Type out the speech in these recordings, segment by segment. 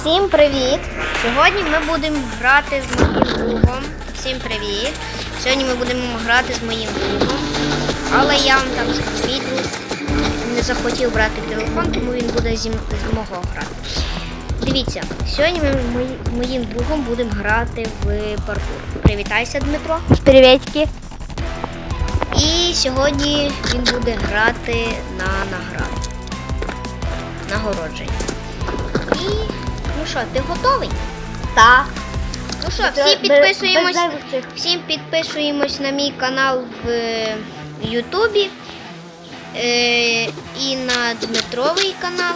Всім привіт! Сьогодні ми будемо грати з моїм другом. Всім привіт! Сьогодні ми будемо грати з моїм другом. Але я вам там скажу, мій не захотів брати телефон, тому він буде зі, з мого грати. Дивіться, сьогодні ми з моїм другом будемо грати в паркур. Привітайся, Дмитро. Привітки. І сьогодні він буде грати на награду. Нагородження. І ну що, ти готовий? Так. Ну що, всі підписуємось. Всім підписуємось на мій канал в е, Ютубі е, і на Дмитровий канал.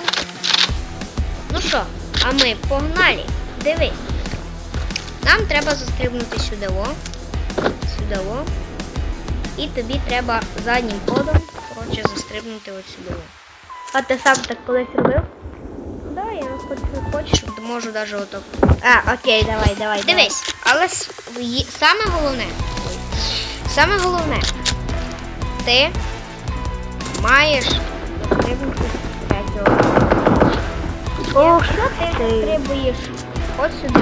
Ну що, а ми погнали. Дивись. Нам треба застрибнути сюди о. Сюди о. І тобі треба заднім ходом коротше, застрибнути от сюди. о. А ти сам так колись робив? Я хочеш, можу навіть отак. А, окей, давай, давай. Дивись, але с- саме головне, саме головне, ти маєш з третього. Ох, Якщо ти застрибуєш от сюди,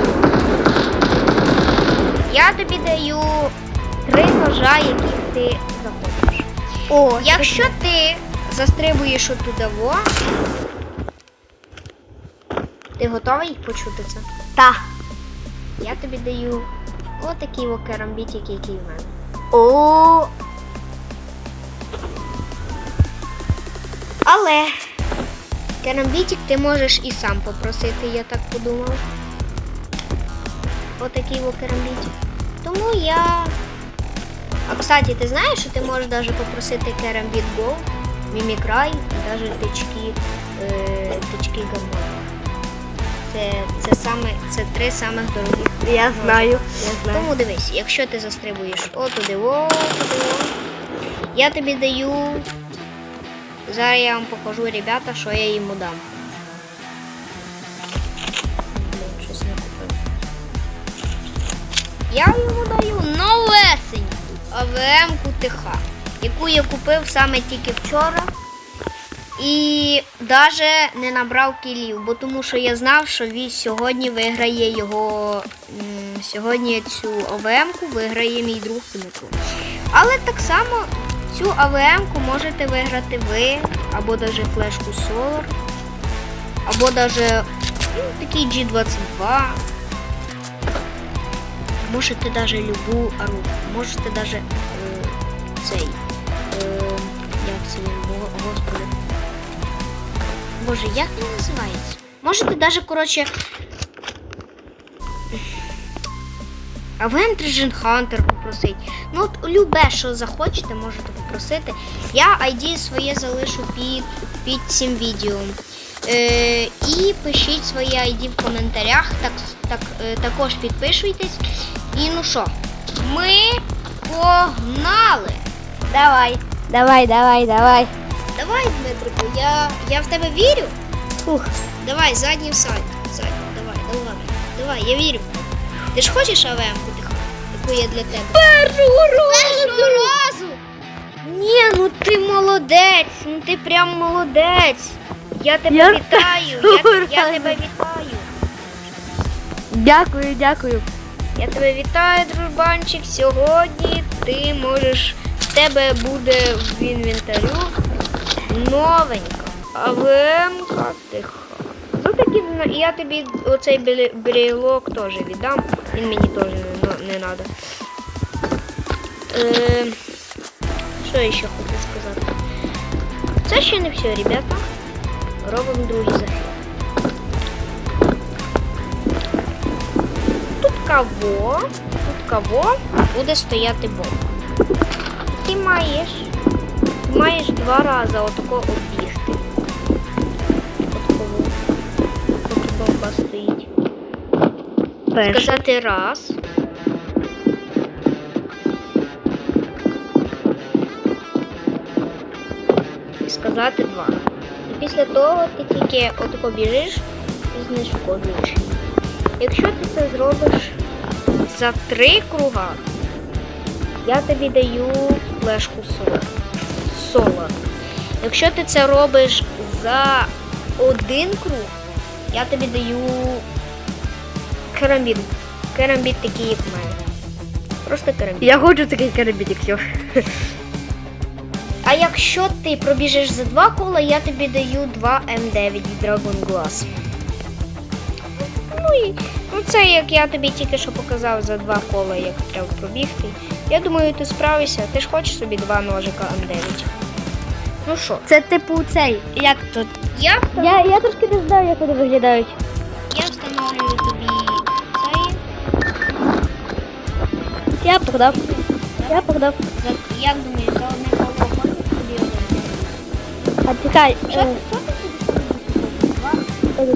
я тобі даю три ножа, яких ти захочеш. О, Якщо ти застрибуєш отуди во, ти готовий почути це? Так. Я тобі даю отакий керамбітик, який в мене. О, Але керамбітик ти можеш і сам попросити, я так подумав. Отакий керамбітик. Тому я. А кстати, ти знаєш, що ти можеш навіть попросити керамбіт Go, мімікрай і навіть тички, е, тички гамма. Це, це, саме, це три самих дорогих. я знаю, я знаю. Тому дивись, якщо ти застрибуєш отуди, о, туди, о, я тобі даю. Зараз я вам покажу, ребята, що я йому дам. Щось не купив. Я йому даю новесеньку АВМ-ку ТХ, яку я купив саме тільки вчора. І навіть не набрав кілів, бо тому що я знав, що він сьогодні виграє його. Сьогодні цю АВМ-ку виграє мій друг Дмитро. Але так само цю АВМ-ку можете виграти ви, або навіть флешку Solar, або навіть ну, такий G22. Можете навіть любу ару, можете навіть е, цей. Боже, як він називається? Можете навіть, коротше. Treasure Hunter попросити. Ну, от любе, що захочете, можете попросити. Я ID своє залишу під, під цим відео. Е, і пишіть своє ID в коментарях. Так, так, е, також підписуйтесь. І ну що, ми погнали! Давай, давай, давай, давай. Давай, Дмитрику, я, я в тебе вірю. Фух. Давай, задній сайт. Задній, давай, давай. Давай, я вірю. Ти ж хочеш АВМ-ку тихо, яку я для тебе? Першого Першого разу! Ні, ну ти молодець, ну ти прям молодець. Я тебе Я вітаю, я, я тебе вітаю. Дякую, дякую. Я тебе вітаю, дружбанчик. Сьогодні ти можеш. В тебе буде в інвентарю новенька. АВМ-ка тиха. За такі я тобі оцей брілок теж віддам. Він мені теж не, треба. Е, що я ще хочу сказати? Це ще не все, ребята. Робимо другий захід. Тут кого? Тут кого буде стояти бомба. Ти маєш. Маєш два рази отако оббігти. От кого. Поки бомба стоїть. Перший. Сказати раз. І сказати два. І після того ти тільки отако біжиш і знешкоджуєш. Якщо ти це зробиш за три круга, я тобі даю флешку Solar. Solar. Якщо ти це робиш за один круг, я тобі даю керамбіт. Керамбіт такий, як в мене. Просто керамбіт. Я хочу такий карабітик, все. А якщо ти пробіжиш за два кола, я тобі даю 2 М9 Dragon Glass. Ну і ну це як я тобі тільки що показав за два кола, як треба пробігти. Я думаю, ти справишся. Ти ж хочеш собі два ножика М9. Ну що, Це типу цей, як тут? я, Я, я трошки не знаю, як вони виглядають. я встановлюю тобі цей. Я продав. Я продав. За, як думаєш, за одне коло можеш собі один? А чекай. Що, е, що ти собі? Два? е,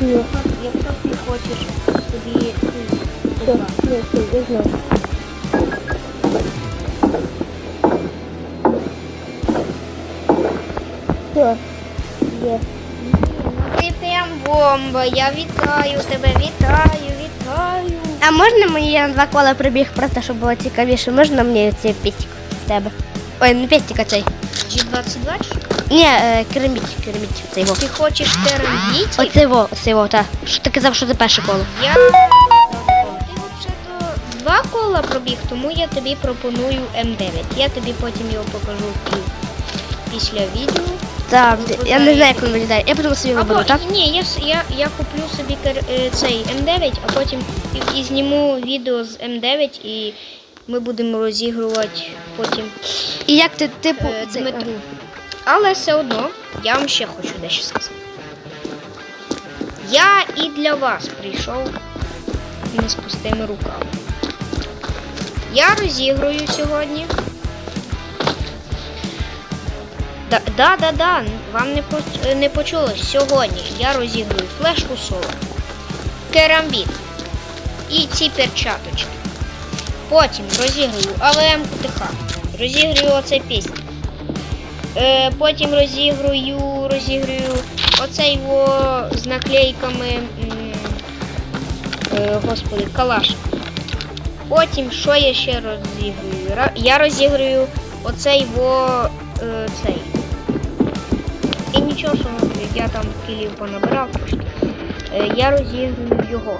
Ні, Якщо ти хочеш собі все, два. все, я знаю. Все, є. Ти прям бомба. Я вітаю тебе, вітаю, вітаю. А можна мені я на два кола прибіг, просто щоб було цікавіше? Можна мені цей пістик в тебе? Ой, не пістик, а цей. G22? Ні, е, кераміт, кераміт, цей його. Ти хочеш керамбіті? Оце його, оце його, так. Що ти казав, що це перше коло? Я. Ти взагалі два кола пробіг, тому я тобі пропоную М9. Я тобі потім його покажу пі- після відео. Так, я не знаю, як він виглядає. Я потім собі виберу, так? ні, я, с- я, я куплю собі кер- е, цей М9, а потім і, і зніму відео з М9 і ми будемо розігрувати потім І як ти, типу, е, Дмитру. Але все одно я вам ще хочу дещо сказати. Я і для вас прийшов не з пустими руками. Я розіграю сьогодні. Да, да, да, да, вам не, по- не почулось. Сьогодні я розіграю флешку соло, керамбіт і ці перчаточки. Потім розіграю АВМ КТХ, розіграю оцей пісня. Е, потім розіграю, розіграю оцей во з наклейками. Е, господи, калаш. Потім що я ще розіграю? Я розіграю оцей во е, цей. І нічого, що я там кілів понабирав трошки. Е, я розіграю його.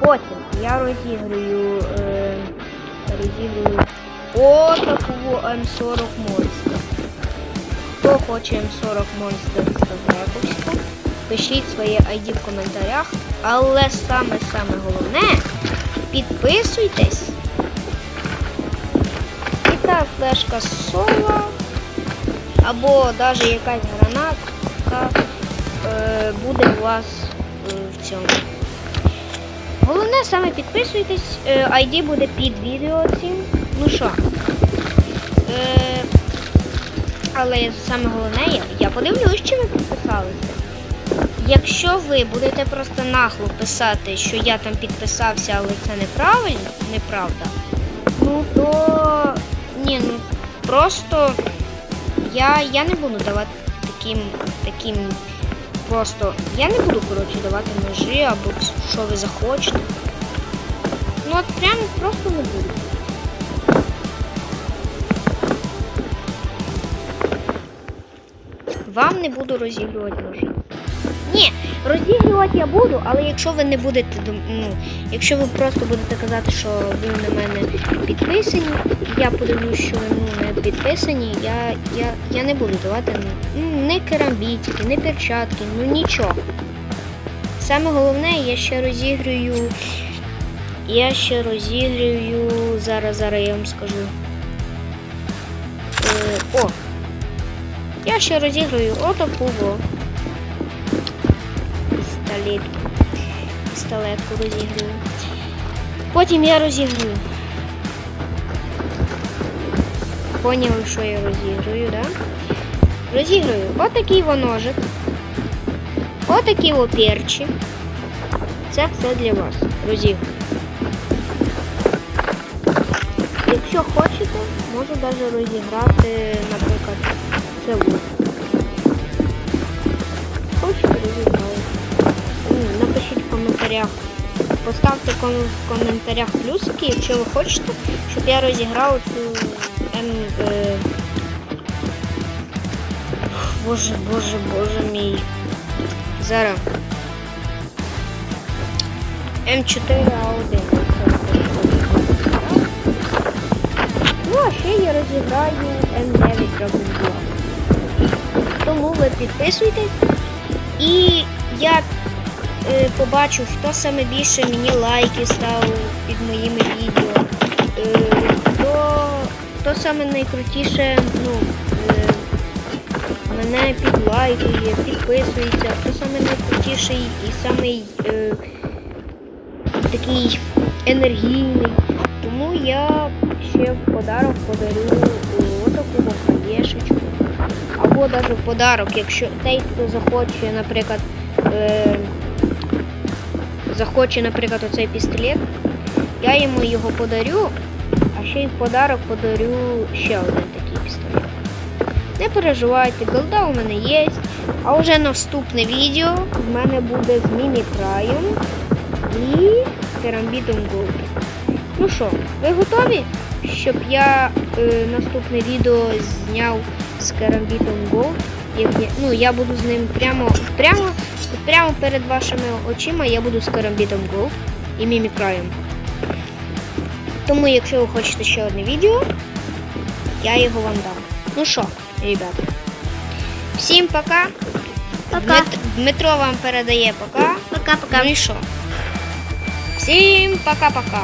Потім я розіграю. Е, розіграю о М40 Monster. Хто хоче М40 Monster з Рековська, пишіть своє ID в коментарях. Але саме-саме головне, підписуйтесь. І та флешка соло, або навіть якась гранатка е, буде у вас е, в цьому. Головне саме підписуйтесь, е, ID буде під відео цим. Ну що? Е, але саме головне, я, подивлюсь, чи ви підписалися. Якщо ви будете просто нагло писати, що я там підписався, але це неправильно, неправда, ну то ні, ну просто я, я не буду давати таким, таким просто. Я не буду, коротше, давати ножі або що ви захочете. Ну от прям просто не буду. Вам не буду розігрувати ножі. Ні, розігрувати я буду, але якщо ви не будете ну, якщо ви просто будете казати, що ви на мене підписані, я подивлюсь, що ви ну, не підписані, я, я, я не буду давати ну, ні керамбітики, ні перчатки, ну нічого. Саме головне, я ще розіграю. Я ще розіграю. Зараз, зараз я вам скажу. Е, о! Я ще розіграю отаку во. Пістолет. Пістолетку розіграю. Потім я розіграю. Поняли, що я розіграю, да? Розіграю отакий во ножик. Отакі во перчі. Це все для вас. Розіграю. Якщо хочете, можу навіть розіграти, наприклад, Хочете розіграю. Ну, Напишіть в коментарях. Поставте в коментарях плюсики, якщо ви хочете, щоб я розіграв цю М. Е... Боже, боже, боже мій. Зараз. М4А1. Ну, а ще я розіграю М9 Dragon. Тому ви підписуйтесь. І я е, побачу, хто саме більше мені лайки ставив під моїми відео. Е, хто, хто саме найкрутіше, ну, е, мене підлайкує, підписується, хто саме найкрутіший і самий е, такий енергійний. Тому я ще в подарок подарю отаку бафаєшечку. Або навіть в подарок, якщо той, хто захоче, наприклад, е, захоче, наприклад, оцей пістолет, я йому його подарю, а ще й в подарок подарю ще один такий пістолет. Не переживайте, голда у мене є. А вже наступне відео в мене буде з міні-краєм і керамбітом Gold. Ну що, ви готові, щоб я е, наступне відео зняв з керамбітом Gold? Ну, я буду з ним прямо, прямо, прямо перед вашими очима я буду з керамбітом Gold і мімікраєм. Тому, якщо ви хочете ще одне відео, я його вам дам. Ну що, ребята, всім пока. Пока. Дмит- Дмитро вам передає пока. Пока-пока. Ну і що? Всім пока-пока.